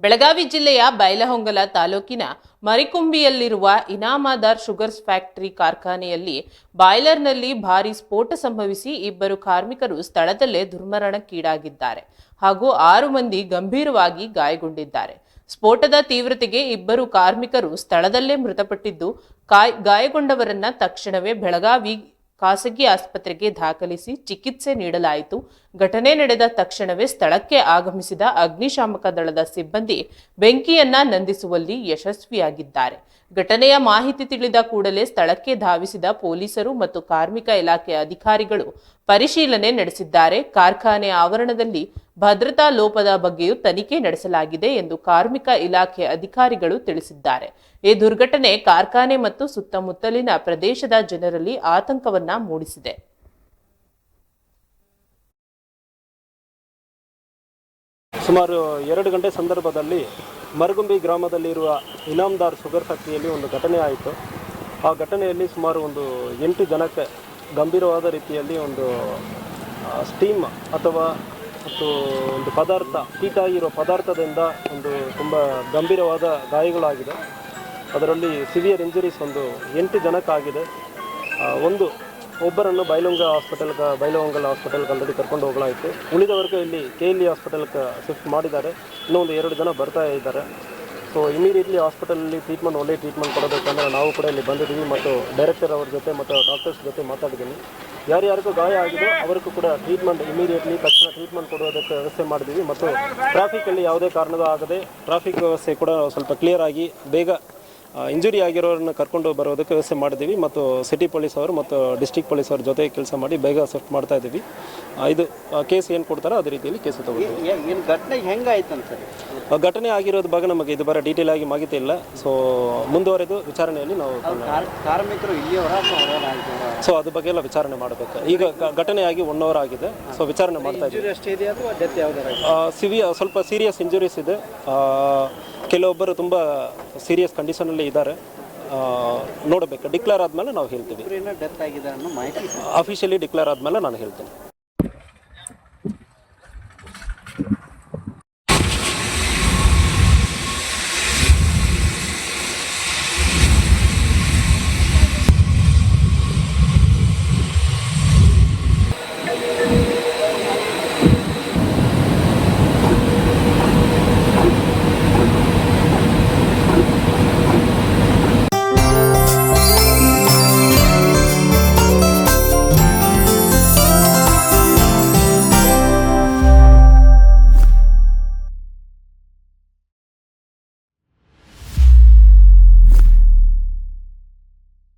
ಬೆಳಗಾವಿ ಜಿಲ್ಲೆಯ ಬೈಲಹೊಂಗಲ ತಾಲೂಕಿನ ಮರಿಕುಂಬಿಯಲ್ಲಿರುವ Inamdar sugars factory ಕಾರ್ಖಾನೆಯಲ್ಲಿ ಬಾಯ್ಲರ್ನಲ್ಲಿ ಭಾರೀ ಸ್ಫೋಟ ಸಂಭವಿಸಿ ಇಬ್ಬರು ಕಾರ್ಮಿಕರು ಸ್ಥಳದಲ್ಲೇ ದುರ್ಮರಣಕ್ಕೀಡಾಗಿದ್ದಾರೆ ಹಾಗೂ ಆರು ಮಂದಿ ಗಂಭೀರವಾಗಿ ಗಾಯಗೊಂಡಿದ್ದಾರೆ. ಸ್ಫೋಟದ ತೀವ್ರತೆಗೆ ಇಬ್ಬರು ಕಾರ್ಮಿಕರು ಸ್ಥಳದಲ್ಲೇ ಮೃತಪಟ್ಟಿದ್ದು, ಕಾಯ್- ಗಾಯಗೊಂಡವರನ್ನ ತಕ್ಷಣವೇ ಬೆಳಗಾವಿ ಖಾಸಗಿ ಆಸ್ಪತ್ರೆಗೆ ದಾಖಲಿಸಿ ಚಿಕಿತ್ಸೆ ನೀಡಲಾಯಿತು. ಘಟನೆ ನಡೆದ ತಕ್ಷಣವೇ ಸ್ಥಳಕ್ಕೆ ಆಗಮಿಸಿದ ಅಗ್ನಿಶಾಮಕ ದಳದ ಸಿಬ್ಬಂದಿ ಬೆಂಕಿಯನ್ನ ನಂದಿಸುವಲ್ಲಿ ಯಶಸ್ವಿಯಾಗಿದ್ದಾರೆ. ಘಟನೆಯ ಮಾಹಿತಿ ತಿಳಿದ ಕೂಡಲೇ ಸ್ಥಳಕ್ಕೆ ಧಾವಿಸಿದ ಪೊಲೀಸರು ಮತ್ತು ಕಾರ್ಮಿಕ ಇಲಾಖೆ ಅಧಿಕಾರಿಗಳು ಪರಿಶೀಲನೆ ನಡೆಸಿದ್ದಾರೆ. ಕಾರ್ಖಾನೆ ಆವರಣದಲ್ಲಿ ಭದ್ರತಾ ಲೋಪದ ಬಗ್ಗೆಯೂ ತನಿಖೆ ನಡೆಸಲಾಗಿದೆ ಎಂದು ಕಾರ್ಮಿಕ ಇಲಾಖೆ ಅಧಿಕಾರಿಗಳು ತಿಳಿಸಿದ್ದಾರೆ. ಈ ದುರ್ಘಟನೆ ಕಾರ್ಖಾನೆ ಮತ್ತು ಸುತ್ತಮುತ್ತಲಿನ ಪ್ರದೇಶದ ಜನರಲ್ಲಿ ಆತಂಕವನ್ನ ಮೂಡಿಸಿದೆ. ಸುಮಾರು ಎರಡು ಗಂಟೆ ಸಂದರ್ಭದಲ್ಲಿ ಮರಗುಂಬಿ ಗ್ರಾಮದಲ್ಲಿರುವ ಇನಾಮ್ದಾರ್ ಶುಗರ್ ಫ್ಯಾಕ್ಟ್ರಿಯಲ್ಲಿ ಒಂದು ಘಟನೆ ಆಯಿತು. ಆ ಘಟನೆಯಲ್ಲಿ ಸುಮಾರು ಒಂದು ಎಂಟು ಜನಕ್ಕೆ ಗಂಭೀರವಾದ ರೀತಿಯಲ್ಲಿ ಒಂದು ಸ್ಟೀಮ್ ಅಥವಾ ಮತ್ತು ಒಂದು ಪದಾರ್ಥ ಕೀಟ ಆಗಿರೋ ಪದಾರ್ಥದಿಂದ ಒಂದು ತುಂಬ ಗಂಭೀರವಾದ ಗಾಯಗಳಾಗಿದೆ. ಅದರಲ್ಲಿ ಸಿವಿಯರ್ ಇಂಜುರೀಸ್ ಒಂದು ಎಂಟು ಜನಕ್ಕಾಗಿದೆ. ಒಂದು ಒಬ್ಬರನ್ನು ಬೈಲೊಂಗ ಹಾಸ್ಪಿಟಲ್ ಬೈಲೊಂಗಲ್ ಹಾಸ್ಪಿಟಲ್ಗೆ ಆಲ್ರೆಡಿ ಕರ್ಕೊಂಡು ಹೋಗಲಾಯಿತು. ಉಳಿದವರೆಗೂ ಇಲ್ಲಿ ಕೆ ಎಲ್ ಇ ಹಾಸ್ಪಿಟಲ್ಗೆ ಶಿಫ್ಟ್ ಮಾಡಿದ್ದಾರೆ. ಇನ್ನೊಂದು ಎರಡು ಜನ ಬರ್ತಾ ಇದ್ದಾರೆ. ಸೊ ಇಮಿಡಿಯೇಟ್ಲಿ ಹಾಸ್ಪಿಟಲಲ್ಲಿ ಟ್ರೀಟ್ಮೆಂಟ್ ಒಳ್ಳೆ ಟ್ರೀಟ್ಮೆಂಟ್ ಕೊಡಬೇಕಂದ್ರೆ ನಾವು ಕೂಡ ಇಲ್ಲಿ ಬಂದಿದ್ದೀವಿ ಮತ್ತು ಡೈರೆಕ್ಟರ್ ಅವ್ರ ಜೊತೆ ಮತ್ತು ಡಾಕ್ಟರ್ಸ್ ಜೊತೆ ಮಾತಾಡಿದ್ದೀನಿ. ಯಾರ್ಯಾರಿಗೂ ಗಾಯ ಆಗಿದೆ ಅವರಿಗೂ ಕೂಡ ಟ್ರೀಟ್ಮೆಂಟ್ ಇಮಿಡಿಯೇಟ್ಲಿ ತಕ್ಷಣ ಟ್ರೀಟ್ಮೆಂಟ್ ಕೊಡೋದಕ್ಕೆ ವ್ಯವಸ್ಥೆ ಮಾಡಿದ್ದೀವಿ. ಮತ್ತು ಟ್ರಾಫಿಕಲ್ಲಿ ಯಾವುದೇ ಕಾರಣದ ಆಗದೆ ಟ್ರಾಫಿಕ್ ವ್ಯವಸ್ಥೆ ಕೂಡ ಸ್ವಲ್ಪ ಕ್ಲಿಯರ್ ಆಗಿ ಬೇಗ ಇಂಜುರಿ ಆಗಿರೋರನ್ನ ಕರ್ಕೊಂಡು ಬರೋದಕ್ಕೆ ವ್ಯವಸ್ಥೆ ಮಾಡಿದ್ದೀವಿ ಮತ್ತು ಸಿಟಿ ಪೊಲೀಸ್ ಅವರು ಮತ್ತು ಡಿಸ್ಟಿಕ್ ಪೊಲೀಸ್ ಅವ್ರ ಜೊತೆ ಕೆಲಸ ಮಾಡಿ ಬೇಗ ಸೆಫ್ಟ್ ಮಾಡ್ತಾ ಇದ್ದೀವಿ. ಇದು ಕೇಸ್ ಏನು ಕೊಡ್ತಾರೋ ಅದೇ ರೀತಿಯಲ್ಲಿ ಕೇಸ್ ತಗೊಳ್ತೀವಿ ಏನು ಘಟನೆ ಹೆಂಗಾಯ್ತು ಸರ್? ಘಟನೆ ಆಗಿರೋದ್ರ ಬಗ್ಗೆ ನಮಗೆ ಇದು ಬರೋ ಡೀಟೇಲ್ ಆಗಿ ಮಾಹಿತಿ ಇಲ್ಲ. ಸೊ ಮುಂದುವರೆದು ವಿಚಾರಣೆಯಲ್ಲಿ ನಾವು ಕಾರ್ಮಿಕರು ಸೊ ಅದ್ರ ಬಗ್ಗೆ ಎಲ್ಲ ವಿಚಾರಣೆ ಮಾಡಬೇಕು. ಈಗ ಘಟನೆ ಆಗಿ ಒನ್ ಅವರ್ ಆಗಿದೆ. ಸೊ ವಿಚಾರಣೆ ಮಾಡ್ತಾ ಇದ್ದೀವಿ. ಸಿವಿಯ ಸ್ವಲ್ಪ ಸೀರಿಯಸ್ ಇಂಜುರೀಸ್ ಇದೆ. ಕೆಲವೊಬ್ಬರು ತುಂಬ ಸೀರಿಯಸ್ ಕಂಡೀಷನಲ್ಲಿ ಇದ್ದಾರೆ. ನೋಡಬೇಕು. ಡಿಕ್ಲೇರ್ ಆದಮೇಲೆ ನಾವು ಹೇಳ್ತೀವಿ. ಡೆತ್ ಆಗಿದೆ ಅನ್ನೋ ಮಾಹಿತಿ ಅಫಿಷಿಯಲಿ ಡಿಕ್ಲೇರ್ ಆದಮೇಲೆ ನಾನು ಹೇಳ್ತೀನಿ.